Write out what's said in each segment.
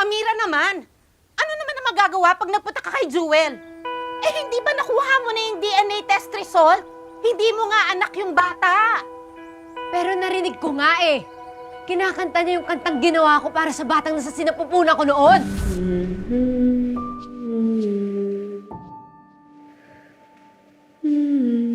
Amira naman, ano naman ang magagawa pag nagpunta ka kay Jewel? Eh, hindi ba nakuha mo na yung DNA test result? Hindi mo nga anak yung bata. Pero narinig ko nga eh. Kinakanta niya yung kantang ginawa ko para sa batang nasa sinapupunan ko noon. Kaya naman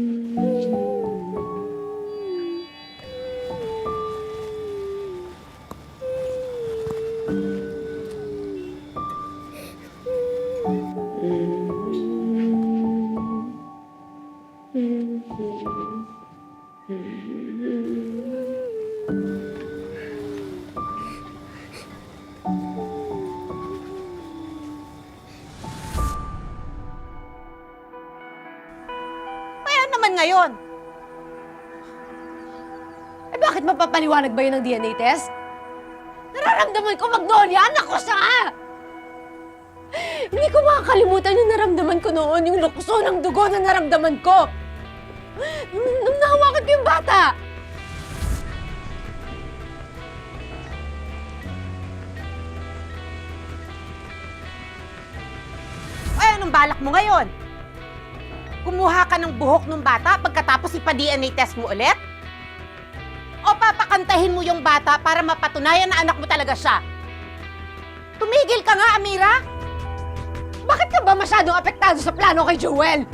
ngayon, Eh bakit mapapaliwanag ba yun ng DNA test? Nararamdaman ko Magnolia, anak ko siya! Hindi ko makakalimutan yung naramdaman ko noon, yung lukso ng dugo na naramdaman ko. Nung, nahawakan ko yung bata. ay anong balak mo ngayon? Kumuha ka ng buhok ng bata pagkatapos ipa-DNA test mo ulit? O papakantahin mo yung bata para mapatunayan na anak mo talaga siya? Tumigil ka nga, Amira! Bakit ka ba masyadong apektado sa plano kay Joel?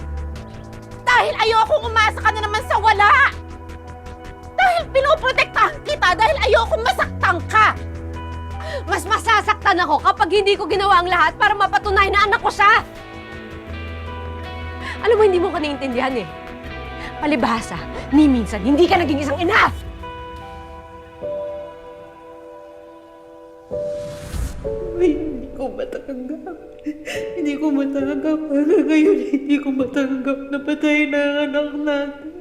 Dahil ayokong umasa ka na naman sa wala! Dahil pinoprotektahan kita dahil ayokong masaktan ka! Mas masasaktan ako kapag hindi ko ginawa ang lahat para mapatunayan na anak ko siya! Alam mo, hindi mo ko naiintindihan eh. Palibhasa, ni minsan, hindi ka naging isang ina! Ay, hindi ko matanggap. Hindi ko matanggap. Hanggang ngayon, hindi ko matanggap na patay na ang anak natin.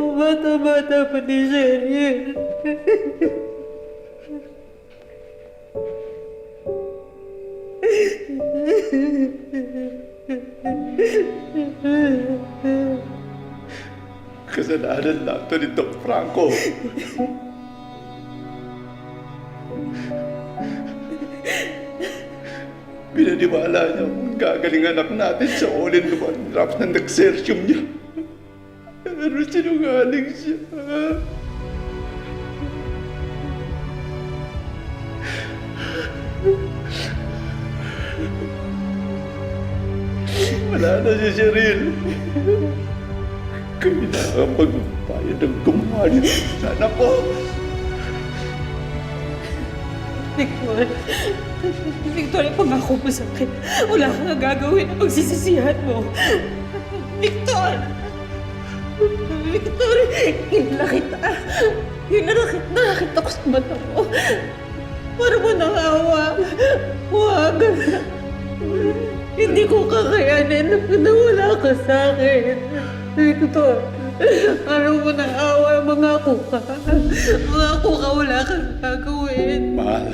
Ang bata-bata pa ni Cheryl. Kasalanan lang to ni Doc Franco. Pinaniwala niya kung gagaling anak natin sa all-in-one drops na nag-sertium niya. Pero sinungaling siya. Wala na si Cheryl. Kailangan magbayad ng kumali sa anak ko. Victor, Victor, pangako mo sa akin. Wala kang gagawin na pagsisisihan mo. Victor! Victor, hinala kita. Hinala kita. Nakita ko sa mata mo. Para mo nangawa. Huwag. Hindi ko kakayanin na wala ka sa akin. Victor, ano mo na awa, mangako ka. Mangako ka, wala kang gagawin. Mahal.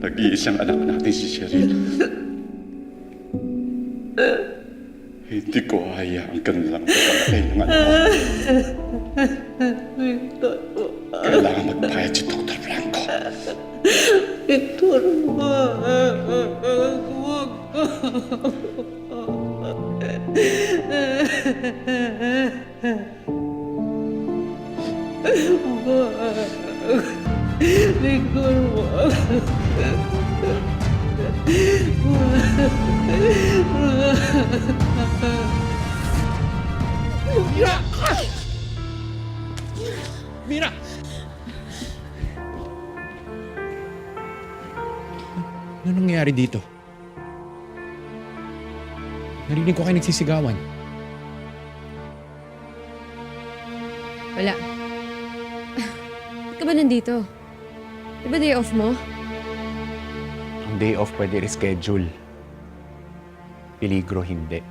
Nag-iisang anak natin si Cheryl. Hindi ko hayaan ka na lang pagkamatay ng anak Wag. Victor, wag. Mira! Ano nangyayari dito? Narinig ko kayo nagsisigawan. Wala. Ba't ka ba nandito? Di ba day off mo? Ang day off pwede reschedule. Peligro hindi.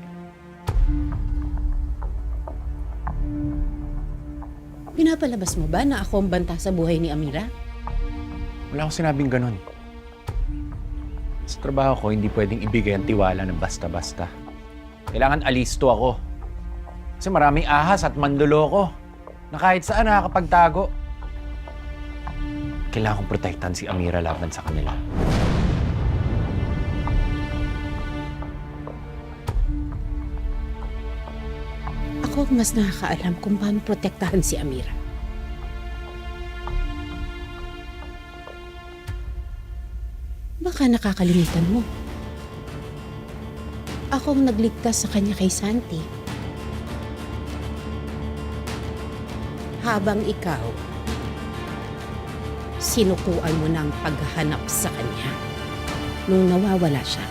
Pinapalabas mo ba na ako ang banta sa buhay ni Amira? Wala akong sinabing ganun. Sa trabaho ko, hindi pwedeng ibigay ang tiwala ng basta-basta. Kailangan alisto ako. Kasi maraming ahas at manduloko na kahit saan nakakapagtago. Kailangan kong protektahan si Amira laban sa kanila. Ako ang mas nakakaalam kung paano protektahan si Amira. Baka nakakalimutan mo. Ako ang nagligtas sa kanya kay Santi. Habang ikaw, sinukuan mo ng paghanap sa kanya nung nawawala siya.